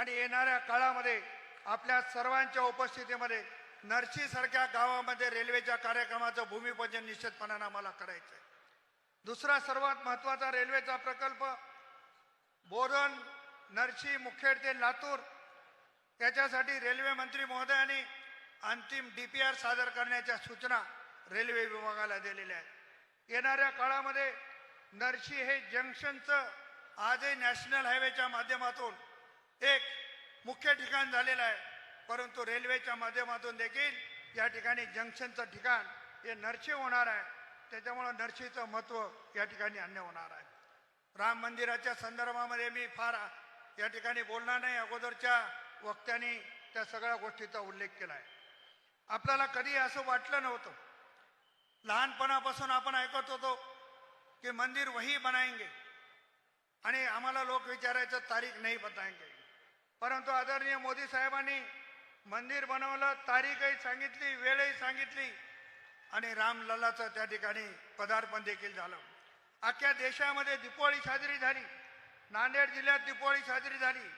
आणि येणाऱ्या काळामध्ये आपल्या सर्वांच्या उपस्थितीमध्ये नर्शीसारख्या गावामध्ये रेल्वेच्या कार्यक्रमाचं भूमिपूजन निश्चितपणानं आम्हाला करायचं आहे दुसरा सर्वात महत्त्वाचा रेल्वेचा प्रकल्प बोधन नरशी मुखेड ते लातूर त्याच्यासाठी रेल्वे मंत्री महोदयांनी अंतिम डी पी आर सादर करण्याच्या सूचना रेल्वे विभागाला दिलेल्या आहेत. येणाऱ्या काळामध्ये नरसी हे जंक्शनचं आजही नॅशनल हायवेच्या माध्यमातून एक मुख्य ठिकाण झालेलं आहे. परंतु रेल्वेच्या माध्यमातून देखील या ठिकाणी जंक्शनचं ठिकाण हे नरशी होणार आहे. त्याच्यामुळं नरशीचं महत्त्व या ठिकाणी अन्य होणार आहे. राम मंदिराच्या संदर्भामध्ये मी फार या ठिकाणी बोलणार नाही. अगोदरच्या वक्त्यांनी त्या सगळ्या गोष्टीचा उल्लेख केला आहे. आपल्याला कधी असं वाटलं नव्हतं. लहानपणापासून आपण ऐकत होतो की मंदिर वही बनाएंगे आणि आम्हाला लोक विचारायचं तारीख नाही बताएंगे. परंतु आदरणीय मोदी साहेबांनी मंदिर बनवलं तारीखही सांगितली वेळही सांगितली आणि रामलल्लाचं त्या ठिकाणी पदार्पण देखील झालं. अख्ख्या देशामध्ये दीपावळी साजरी झाली. नांदेड जिल्ह्यात दीपावळी साजरी झाली.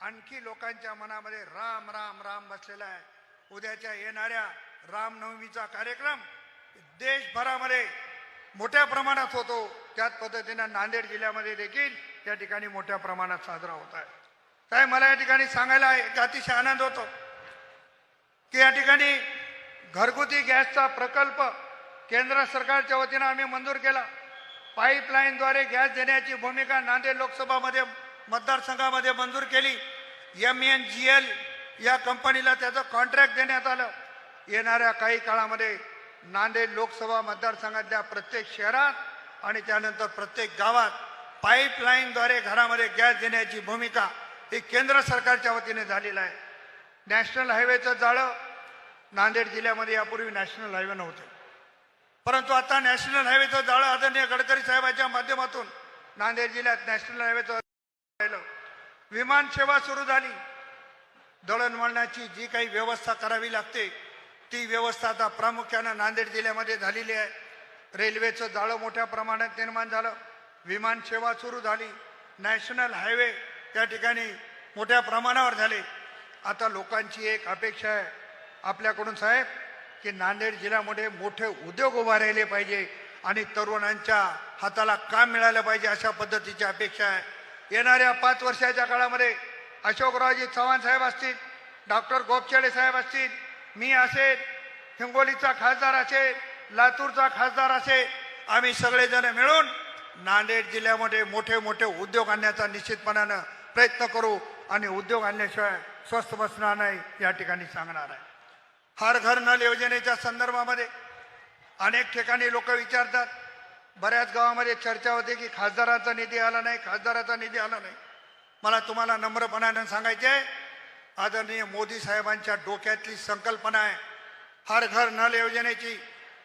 आणखी लोकांच्या मनामध्ये राम राम राम बसलेला आहे. उद्याच्या येणाऱ्या रामनवमीचा कार्यक्रम देशभरामध्ये मोठ्या प्रमाणात होतो. त्याच पद्धतीनं नांदेड जिल्ह्यामध्ये देखील त्या ठिकाणी मोठ्या प्रमाणात साजरा होत आहे. साहेब मला या ठिकाणी सांगायला एक अतिशय आनंद होतो की या ठिकाणी घरगुती गॅसचा प्रकल्प केंद्र सरकारच्या वतीनं आम्ही मंजूर केला. पाईपलाईनद्वारे गॅस देण्याची भूमिका नांदेड लोकसभामध्ये मतदारसंघामध्ये मंजूर केली. एम एन जी एल या कंपनीला त्याचं कॉन्ट्रॅक्ट देण्यात आलं. येणाऱ्या काही काळामध्ये नांदेड लोकसभा मतदारसंघातल्या प्रत्येक शहरात आणि त्यानंतर प्रत्येक गावात पाईपलाईनद्वारे घरामध्ये गॅस देण्याची भूमिका हे केंद्र सरकारच्या वतीने झालेलं आहे. नॅशनल हायवेचं जाळं नांदेड जिल्ह्यामध्ये यापूर्वी नॅशनल हायवे नव्हते. परंतु आता नॅशनल हायवेचं जाळं आदरणीय गडकरी साहेबांच्या माध्यमातून नांदेड जिल्ह्यात नॅशनल हायवेचं राहिलं. विमान सेवा सुरू झाली. दळणवळणाची जी काही व्यवस्था करावी लागते ती व्यवस्था आता प्रामुख्यानं नांदेड जिल्ह्यामध्ये झालेली आहे. रेल्वेचं जाळं मोठ्या प्रमाणात निर्माण झालं. विमान सेवा सुरू झाली. नॅशनल हायवे त्या ठिकाणी मोठ्या प्रमाणावर झाले. आता लोकांची एक अपेक्षा आहे आपल्याकडून साहेब की नांदेड जिल्ह्यामध्ये मोठे उद्योग उभा राहिले पाहिजे आणि तरुणांच्या हाताला काम मिळालं पाहिजे अशा पद्धतीची अपेक्षा आहे. येणाऱ्या पाच वर्षाच्या काळामध्ये अशोकरावजी चव्हाण साहेब असतील डॉक्टर गोपचेडे साहेब असतील मी असेल हिंगोलीचा खासदार असेल लातूरचा खासदार असेल आम्ही सगळेजण मिळून नांदेड जिल्ह्यामध्ये मोठे मोठे उद्योग आणण्याचा निश्चितपणानं प्रयत्न करू आणि उद्योग आणल्याशिवाय स्वस्त बसणार नाही या ठिकाणी सांगणार आहे. हर घर नल योजनेच्या संदर्भामध्ये अनेक ठिकाणी लोक विचारतात. बऱ्याच गावामध्ये चर्चा होते की खासदाराचा निधी आला नाही खासदाराचा निधी आला नाही. मला तुम्हाला नम्रपणानं सांगायचे आहे आदरणीय मोदी साहेबांच्या डोक्यातली संकल्पना आहे. हर घर नल योजनेची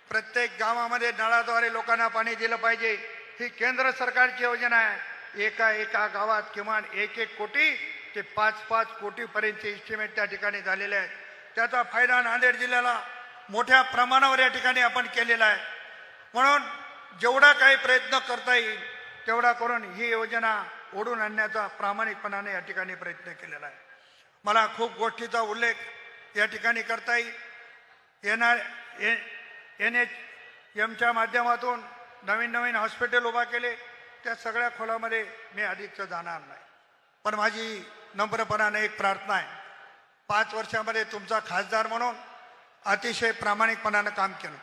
प्रत्येक गावामध्ये नळाद्वारे लोकांना पाणी दिलं पाहिजे. ही केंद्र सरकारची योजना आहे. एका एका गावात किमान एक एक कोटी ते पाच पाच कोटीपर्यंतचे इस्टिमेट त्या ठिकाणी झालेले आहेत. त्याचा फायदा नांदेड जिल्ह्याला मोठ्या प्रमाणावर या ठिकाणी आपण केलेला आहे. म्हणून जेवढा काही प्रयत्न करता येईल तेवढा करून ही योजना ओढून आणण्याचा प्रामाणिकपणाने या ठिकाणी प्रयत्न केलेला आहे. मला खूप गोष्टीचा उल्लेख या ठिकाणी करता येईल. येणार एन एच एमच्या माध्यमातून नवीन नवीन हॉस्पिटल उभा केले. त्या सगळ्या खोलामध्ये मी अधिकचं जाणार नाही. पण माझी नम्रपणाने एक प्रार्थना आहे. पाच वर्षामध्ये तुमचा खासदार म्हणून अतिशय प्रामाणिकपणानं काम केलं.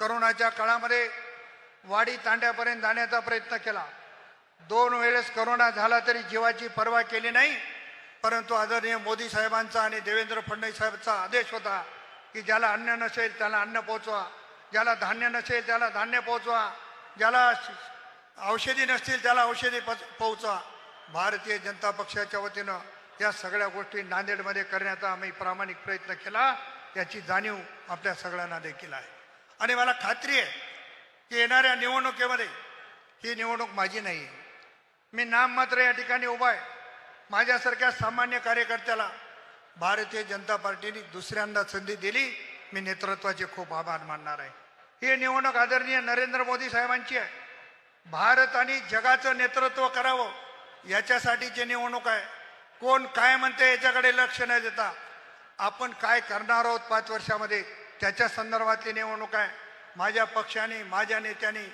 करोनाच्या काळामध्ये वाडी तांड्यापर्यंत जाण्याचा प्रयत्न केला. दोन वेळेस करोना झाला तरी जीवाची पर्वा केली नाही. परंतु आदरणीय मोदी साहेबांचा आणि देवेंद्र फडणवीस साहेबांचा आदेश होता की ज्याला अन्न नसेल त्याला अन्न पोचवा. ज्याला धान्य नसेल त्याला धान्य पोचवा. ज्याला औषधी नसतील त्याला औषधी पच- पोहोचवा भारतीय जनता पक्षाच्या वतीनं या सगळ्या गोष्टी नांदेडमध्ये करण्याचा आम्ही प्रामाणिक प्रयत्न केला. याची जाणीव आपल्या सगळ्यांना देखील आहे. आणि मला खात्री आहे की येणाऱ्या निवडणुकीमध्ये ही निवडणूक माझी नाही आहे. मी नाम मात्र या ठिकाणी उभा आहे. माझ्यासारख्या सामान्य कार्यकर्त्याला भारतीय जनता पार्टीने दुसऱ्यांदा संधी दिली. मी नेतृत्वाचे खूप आभार मानणार आहे. ही निवडणूक आदरणीय नरेंद्र मोदी साहेबांची आहे. भारत आणि जगाचं नेतृत्व करावं याच्यासाठीची निवडणूक आहे कोण काय म्हणते याच्याकडे लक्ष न देता आपण काय करणार आहोत पाच वर्षामध्ये त्याच्या संदर्भातली निवडणूक आहे. माझ्या पक्षाने माझ्या नेत्यांनी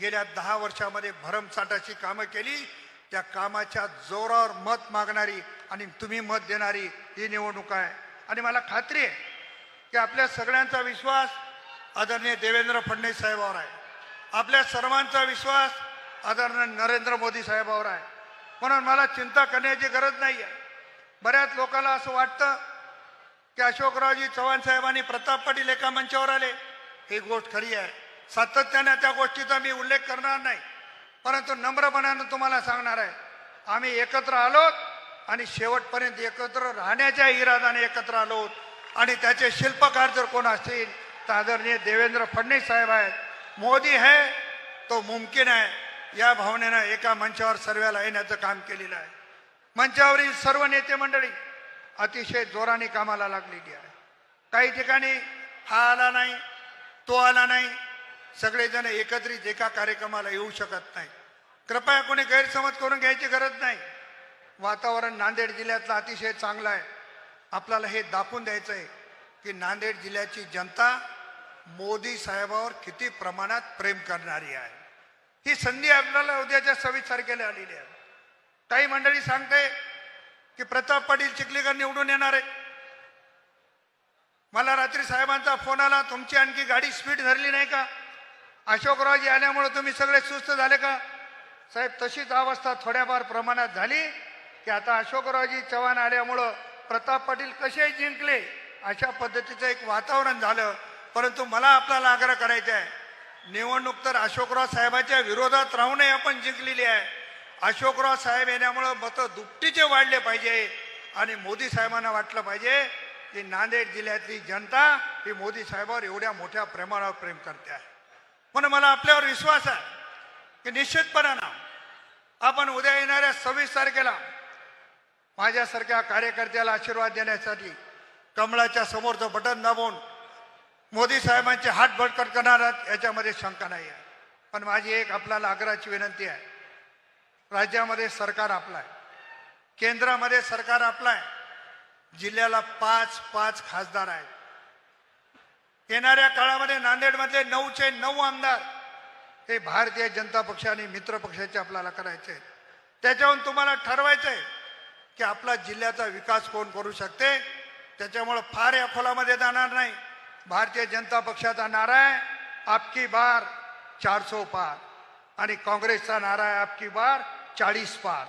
गेल्या दहा वर्षामध्ये भरमसाठाची कामं केली. त्या कामाच्या जोरावर मत मागणारी आणि तुम्ही मत देणारी ही निवडणूक आहे. आणि मला खात्री आहे की आपल्या सगळ्यांचा विश्वास आदरणीय देवेंद्र फडणवीस साहेबावर आहे. आपल्या सर्वांचा विश्वास आदरणीय नरेंद्र मोदी साहेबावर आहे. म्हणून मला चिंता करण्याची गरज नाही आहे बऱ्याच लोकांना असं वाटतं की अशोकरावजी चव्हाण साहेबांनी प्रताप पाटील एका मंचावर आले. ही गोष्ट खरी आहे. सातत्याने त्या गोष्टीचा मी उल्लेख करणार नाही. परंतु नम्रपणानं तुम्हाला सांगणार आहे. आम्ही एकत्र आलोत आणि शेवटपर्यंत एकत्र राहण्याच्या इरादाने एकत्र आलोत आणि त्याचे शिल्पकार जर कोण असतील तर आदरणीय देवेंद्र फडणवीस साहेब आहेत. मोदी है तो मुमकिन आहे या भावनेनं एका मंचावर सर्वाला येण्याचं काम केलेलं आहे. मंचावरील सर्व नेते मंडळी अतिशय जोराने कामाला लागलेली आहे. काही ठिकाणी हा आला नाही तो आला नाही. सगळेजण एकत्रित एका कार्यक्रमाला येऊ शकत नाही कृपया कोणी गैरसमज करून घ्यायची गरज नाही. वातावरण नांदेड जिल्ह्यातलं अतिशय चांगलं आहे. आपल्याला हे दाखवून द्यायचं आहे की नांदेड जिल्ह्याची जनता मोदी साहेबावर किती प्रमाणात प्रेम करणारी आहे. ही संधी आपल्याला उद्याच्या सव्वीस तारखेला आलेली आहे. काही मंडळी सांगते की प्रताप पाटील चिखलीकर निवडून येणार आहे मला रात्री साहेबांचा फोन आला तुमची आणखी गाडी स्पीड धरली नाही का? अशोकरावजी आल्यामुळे तुम्ही सगळे सुस्त झाले का? साहेब तशीच अवस्था थोड्याफार प्रमाणात झाली की आता अशोकरावजी चव्हाण आल्यामुळं प्रताप पाटील कसे जिंकले अशा पद्धतीचं एक वातावरण झालं. परंतु मला आपल्याला आग्रह करायचा आहे. निवडणूक तर अशोकराव साहेबाच्या विरोधात राहूनही आपण जिंकलेली आहे. अशोकराव साहेब येण्यामुळं मतं दुपटीचे वाढले पाहिजे आणि मोदी साहेबांना वाटलं पाहिजे की नांदेड जिल्ह्यातली जनता ही मोदी साहेबावर एवढ्या मोठ्या प्रेमावर प्रेम करते आहे. म्हणून मला आपल्यावर विश्वास आहे की निश्चितपणानं आपण उद्या येणाऱ्या सव्वीस तारखेला माझ्यासारख्या कार्यकर्त्याला आशीर्वाद देण्यासाठी कमळाच्या समोरचं बटन दाबून मोदी साहेबांचे हात बळकट करणार आहात याच्यामध्ये शंका नाही आहे. पण माझी एक आपल्याला आग्रहाची विनंती आहे. राज्यामध्ये सरकार आपलं आहे केंद्रामध्ये सरकार आपलं आहे जिल्ह्याला पाच पाच खासदार आहेत. येणाऱ्या काळामध्ये नांदेडमधले नऊचे नऊ आमदार हे भारतीय जनता पक्ष आणि मित्र पक्षाचे आपल्याला करायचे त्याच्याहून तुम्हाला ठरवायचं आहे की आपला जिल्ह्याचा विकास कोण करू शकते? त्याच्यामुळं फार या खोलामध्ये जाणार नाही. भारतीय जनता पक्षाचा नारा आहे आपकी बार चारसो पार. आणि काँग्रेसचा नारा आहे आपकी बार चाळीस पार.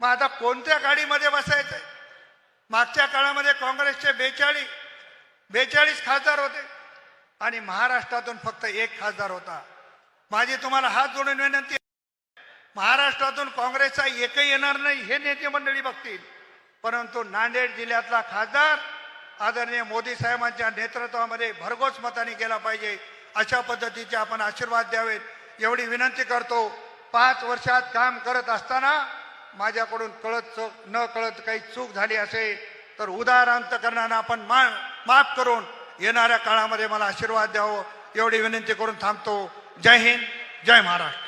मग आता कोणत्या गाडीमध्ये बसायचंय? मागच्या काळामध्ये काँग्रेसचे बेचाळीस बेचाळीस खासदार होते. आणि महाराष्ट्रातून फक्त एक खासदार होता. माझी तुम्हाला हात जोडून विनंती महाराष्ट्रातून काँग्रेसचा एकही येणार नाही हे नेते मंडळी बघतील. परंतु नांदेड जिल्ह्यातला खासदार आदरणीय मोदी साहेबांच्या नेतृत्वामध्ये भरघोस मताने केला पाहिजे. अशा पद्धतीचे आपण आशीर्वाद द्यावेत. एवढी विनंती करतो पाच वर्षात काम करत असताना माझ्याकडून कळत चूक न कळत काही चूक झाली असेल तर उदार करणारा आपण मा माफ करून येणाऱ्या काळामध्ये मला आशीर्वाद द्यावं. एवढी विनंती करून थांबतो. जय हिंद जय महाराष्ट्र.